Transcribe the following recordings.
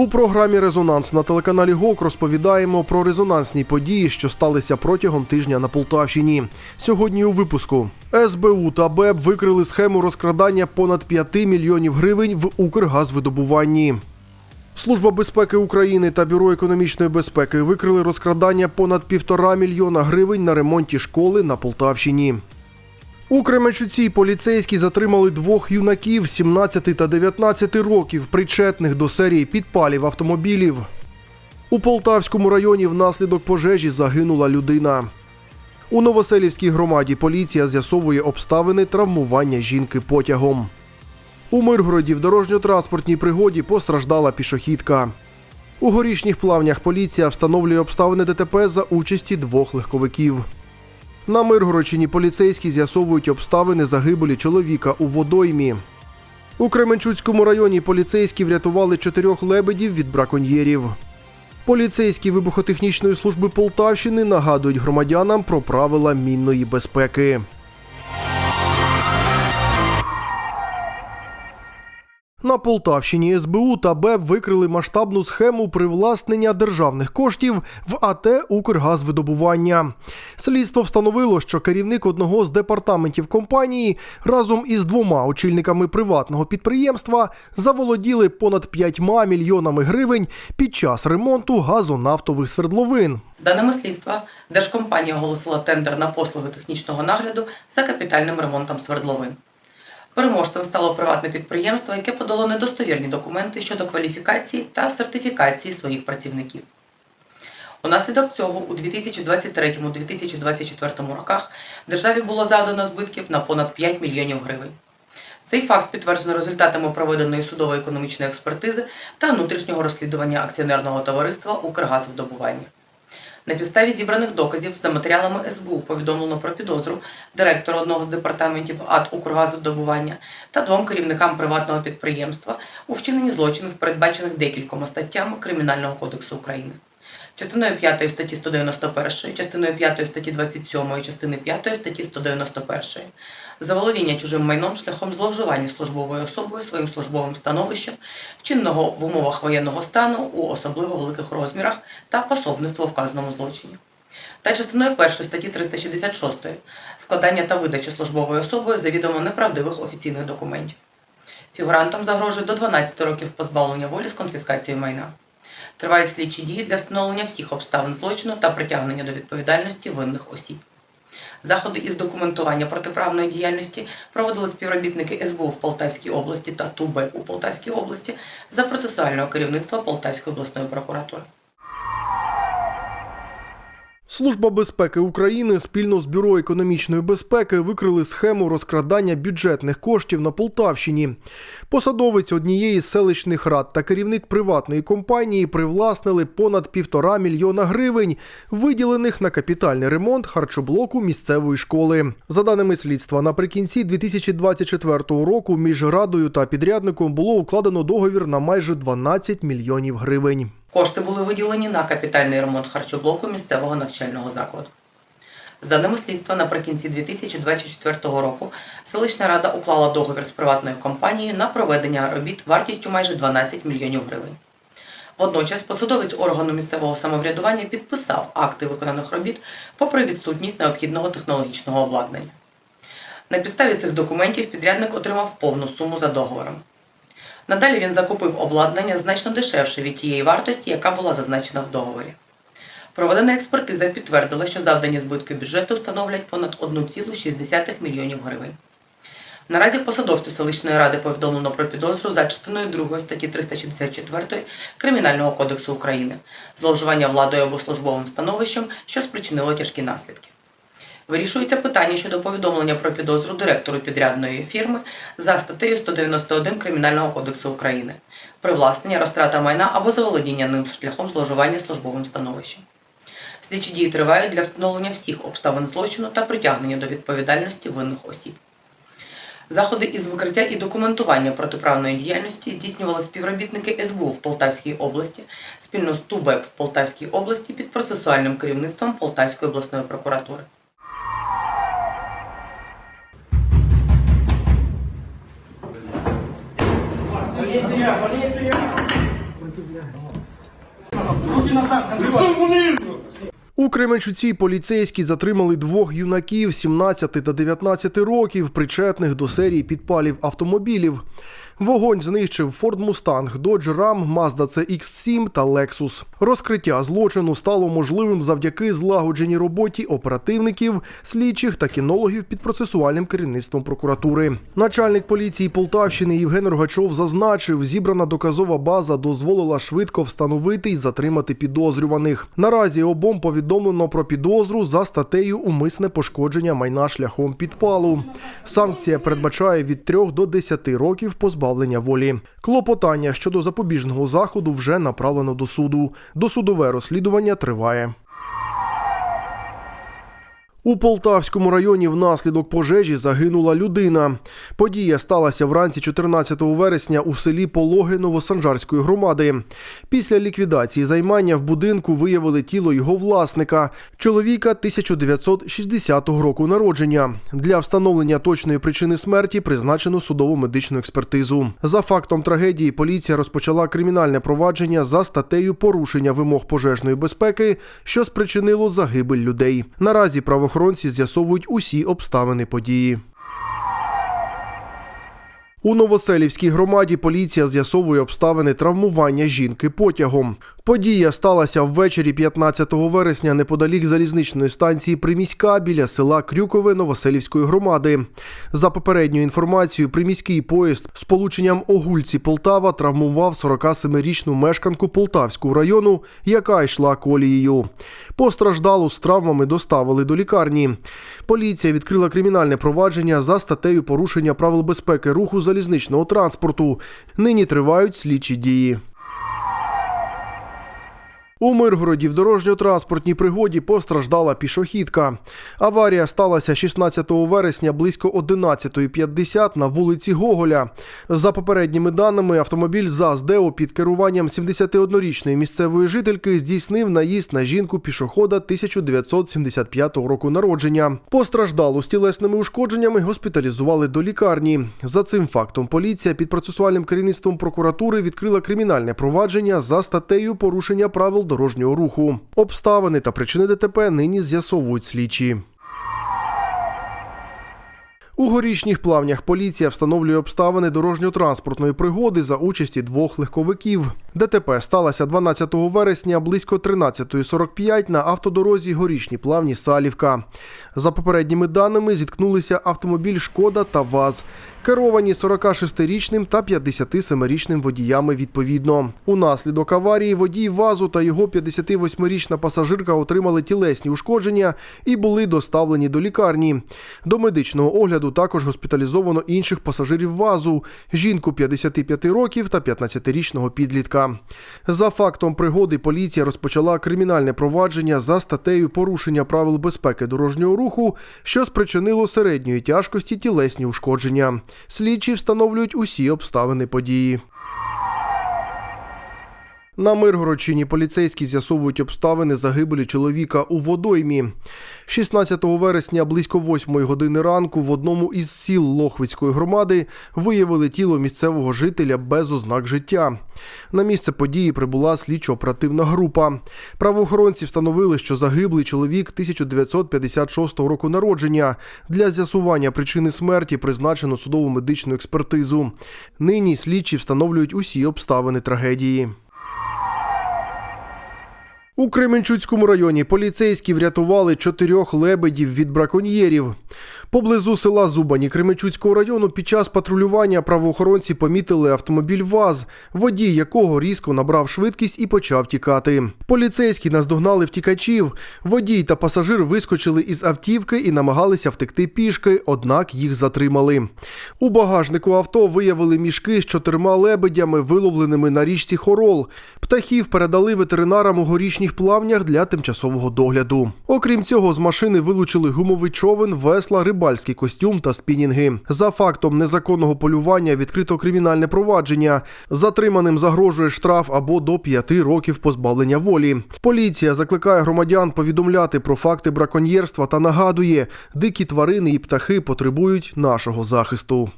У програмі Резонанс на телеканалі ГОК розповідаємо про резонансні події, що сталися протягом тижня на Полтавщині. Сьогодні у випуску СБУ та БЕБ викрили схему розкрадання понад 5 мільйонів гривень в Укргазвидобуванні. Служба безпеки України та Бюро економічної безпеки викрили розкрадання понад півтора мільйона гривень на ремонті школи на Полтавщині. У Кременчуці поліцейські затримали двох юнаків 17 та 19 років, причетних до серії підпалів автомобілів. У Полтавському районі внаслідок пожежі загинула людина. У Новоселівській громаді поліція з'ясовує обставини травмування жінки потягом. У Миргороді в дорожньо-транспортній пригоді постраждала пішохідка. У горішніх плавнях поліція встановлює обставини ДТП за участі двох легковиків. На Миргородщині поліцейські з'ясовують обставини загибелі чоловіка у водоймі. У Кременчуцькому районі поліцейські врятували чотирьох лебедів від браконьєрів. Поліцейські вибухотехнічної служби Полтавщини нагадують громадянам про правила мінної безпеки. На Полтавщині СБУ та БЕБ викрили масштабну схему привласнення державних коштів в АТ Укргазвидобування. Слідство встановило, що керівник одного з департаментів компанії разом із двома очільниками приватного підприємства заволоділи понад 5 мільйонами гривень під час ремонту газонафтових свердловин. З даними слідства, держкомпанія оголосила тендер на послуги технічного нагляду за капітальним ремонтом свердловин. Переможцем стало приватне підприємство, яке подало недостовірні документи щодо кваліфікації та сертифікації своїх працівників. Унаслідок цього у 2023-2024 роках державі було завдано збитків на понад 5 мільйонів гривень. Цей факт підтверджено результатами проведеної судової економічної експертизи та внутрішнього розслідування акціонерного товариства Укргазвидобування. На підставі зібраних доказів за матеріалами СБУ повідомлено про підозру директора одного з департаментів АД «Укргазвидобування» та двом керівникам приватного підприємства у вчиненні злочинів, передбачених декількома статтями Кримінального кодексу України. Частиною 5 статті 191, частиною 5 статті 27 і частини 5 статті 191. Заволодіння чужим майном шляхом зловживання службовою особою своїм службовим становищем, вчиненого в умовах воєнного стану у особливо великих розмірах та пособництво вказаному злочині. Та частиною 1 статті 366 складання та видача службовою особою завідомо неправдивих офіційних документів. Фігурантам загрожує до 12 років позбавлення волі з конфіскацією майна. Тривають слідчі дії для встановлення всіх обставин злочину та притягнення до відповідальності винних осіб. Заходи із документування протиправної діяльності проводили співробітники СБУ в Полтавській області та ТУБЕК у Полтавській області за процесуального керівництва Полтавської обласної прокуратури. Служба безпеки України спільно з Бюро економічної безпеки викрили схему розкрадання бюджетних коштів на Полтавщині. Посадовець однієї з селищних рад та керівник приватної компанії привласнили понад півтора мільйона гривень, виділених на капітальний ремонт харчоблоку місцевої школи. За даними слідства, наприкінці 2024 року між радою та підрядником було укладено договір на майже 12 мільйонів гривень. Кошти були виділені на капітальний ремонт харчоблоку місцевого навчального закладу. З даними слідства, наприкінці 2024 року селищна рада уклала договір з приватною компанією на проведення робіт вартістю майже 12 мільйонів гривень. Водночас посадовець органу місцевого самоврядування підписав акти виконаних робіт попри відсутність необхідного технологічного обладнання. На підставі цих документів підрядник отримав повну суму за договором. Надалі він закупив обладнання значно дешевше від тієї вартості, яка була зазначена в договорі. Проведена експертиза підтвердила, що завдані збитки бюджету становлять понад 1,6 мільйонів гривень. Наразі посадовцю селищної ради повідомлено про підозру за частиною 2 статті 364 Кримінального кодексу України зловживання владою або службовим становищем, що спричинило тяжкі наслідки. Вирішується питання щодо повідомлення про підозру директору підрядної фірми за статтею 191 Кримінального кодексу України привласнення, розтрата майна або заволодіння ним шляхом зловживання службовим становищем. Слідчі дії тривають для встановлення всіх обставин злочину та притягнення до відповідальності винних осіб. Заходи із викриття і документування протиправної діяльності здійснювали співробітники СБУ в Полтавській області спільно з ТУБЕП в Полтавській області під процесуальним керівництвом Полтавської обласної прокуратури. У Кременчуці поліцейські затримали двох юнаків 17 та 19 років, причетних до серії підпалів автомобілів. Вогонь знищив Ford Mustang, Dodge Ram, Mazda CX-7 та Lexus. Розкриття злочину стало можливим завдяки злагодженій роботі оперативників, слідчих та кінологів під процесуальним керівництвом прокуратури. Начальник поліції Полтавщини Євген Рогачов зазначив, зібрана доказова база дозволила швидко встановити і затримати підозрюваних. Наразі обом повідомлено про підозру за статтею умисне пошкодження майна шляхом підпалу. Санкція передбачає від 3 до 10 років позбавлення волі. Клопотання щодо запобіжного заходу вже направлено до суду. Досудове розслідування триває. У Полтавському районі внаслідок пожежі загинула людина. Подія сталася вранці 14 вересня у селі Пологи Новосанжарської громади. Після ліквідації займання в будинку виявили тіло його власника, чоловіка 1960 року народження. Для встановлення точної причини смерті призначено судово медичну експертизу. За фактом трагедії поліція розпочала кримінальне провадження за статтею порушення вимог пожежної безпеки, що спричинило загибель людей. Наразі правоохоронці з'ясовують усі обставини події. У Новоселівській громаді поліція з'ясовує обставини травмування жінки потягом. Подія сталася ввечері 15 вересня неподалік залізничної станції Приміська біля села Крюкове Новоселівської громади. За попередньою інформацією, приміський поїзд з полученням Огульці Полтава травмував 47-річну мешканку Полтавського району, яка йшла колією. Постраждалу з травмами доставили до лікарні. Поліція відкрила кримінальне провадження за статтею порушення правил безпеки руху залізничного транспорту. Нині тривають слідчі дії. У Миргороді в дорожньо-транспортній пригоді постраждала пішохідка. Аварія сталася 16 вересня близько 11.50 на вулиці Гоголя. За попередніми даними, автомобіль ЗАЗ-ДЕО під керуванням 71-річної місцевої жительки здійснив наїзд на жінку пішохода 1975 року народження. Постраждалу з тілесними ушкодженнями госпіталізували до лікарні. За цим фактом поліція під процесуальним керівництвом прокуратури відкрила кримінальне провадження за статтею порушення правил дорожнього руху. Обставини та причини ДТП нині з'ясовують слідчі. У горішніх плавнях поліція встановлює обставини дорожньо-транспортної пригоди за участі двох легковиків. ДТП сталося 12 вересня близько 13.45 на автодорозі горішні плавні Салівка. За попередніми даними зіткнулися автомобіль Шкода та ВАЗ, керовані 46-річним та 57-річним водіями відповідно. Унаслідок аварії водій ВАЗу та його 58-річна пасажирка отримали тілесні ушкодження і були доставлені до лікарні. До медичного огляду також госпіталізовано інших пасажирів ВАЗу, жінку 55 років та 15-річного підлітка. За фактом пригоди поліція розпочала кримінальне провадження за статтею порушення правил безпеки дорожнього руху, що спричинило середньої тяжкості тілесні ушкодження. Слідчі встановлюють усі обставини події. На Миргородщині поліцейські з'ясовують обставини загибелі чоловіка у водоймі. 16 вересня близько 8 години ранку в одному із сіл Лохвицької громади виявили тіло місцевого жителя без ознак життя. На місце події прибула слідчо-оперативна група. Правоохоронці встановили, що загиблий чоловік 1956 року народження. Для з'ясування причини смерті призначено судову медичну експертизу. Нині слідчі встановлюють усі обставини трагедії. У Кременчуцькому районі поліцейські врятували чотирьох лебедів від браконьєрів. Поблизу села Зубані Кременчуцького району під час патрулювання правоохоронці помітили автомобіль ВАЗ, водій якого різко набрав швидкість і почав тікати. Поліцейські наздогнали втікачів. Водій та пасажир вискочили із автівки і намагалися втекти пішки, однак їх затримали. У багажнику авто виявили мішки з чотирма лебедями, виловленими на річці Хорол. Птахів передали ветеринарам у горішніх плавнях для тимчасового догляду. Окрім цього, з машини вилучили гумовий човен, весла, рибальський костюм та спінінги. За фактом незаконного полювання відкрито кримінальне провадження. Затриманим загрожує штраф або до п'яти років позбавлення волі. Поліція закликає громадян повідомляти про факти браконьєрства та нагадує, дикі тварини і птахи потребують нашого захисту.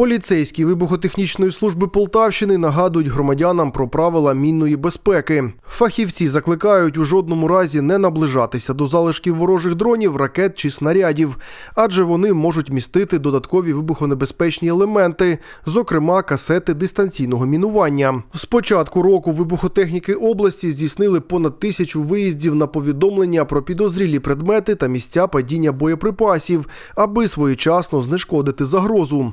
Поліцейські вибухотехнічної служби Полтавщини нагадують громадянам про правила мінної безпеки. Фахівці закликають у жодному разі не наближатися до залишків ворожих дронів, ракет чи снарядів, адже вони можуть містити додаткові вибухонебезпечні елементи, зокрема касети дистанційного мінування. З початку року вибухотехніки області здійснили понад тисячу виїздів на повідомлення про підозрілі предмети та місця падіння боєприпасів, аби своєчасно знешкодити загрозу.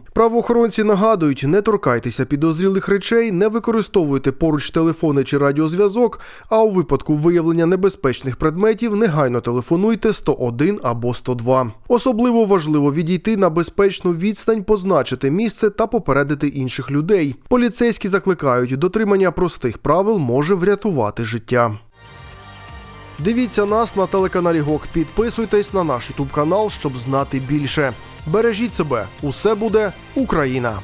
Правоохоронці нагадують, не торкайтеся підозрілих речей, не використовуйте поруч телефони чи радіозв'язок. А у випадку виявлення небезпечних предметів негайно телефонуйте 101 або 102. Особливо важливо відійти на безпечну відстань, позначити місце та попередити інших людей. Поліцейські закликають, дотримання простих правил може врятувати життя. Дивіться нас на телеканалі ГОК. Підписуйтесь на наш Ютуб канал, щоб знати більше. Бережіть себе, усе буде Україна!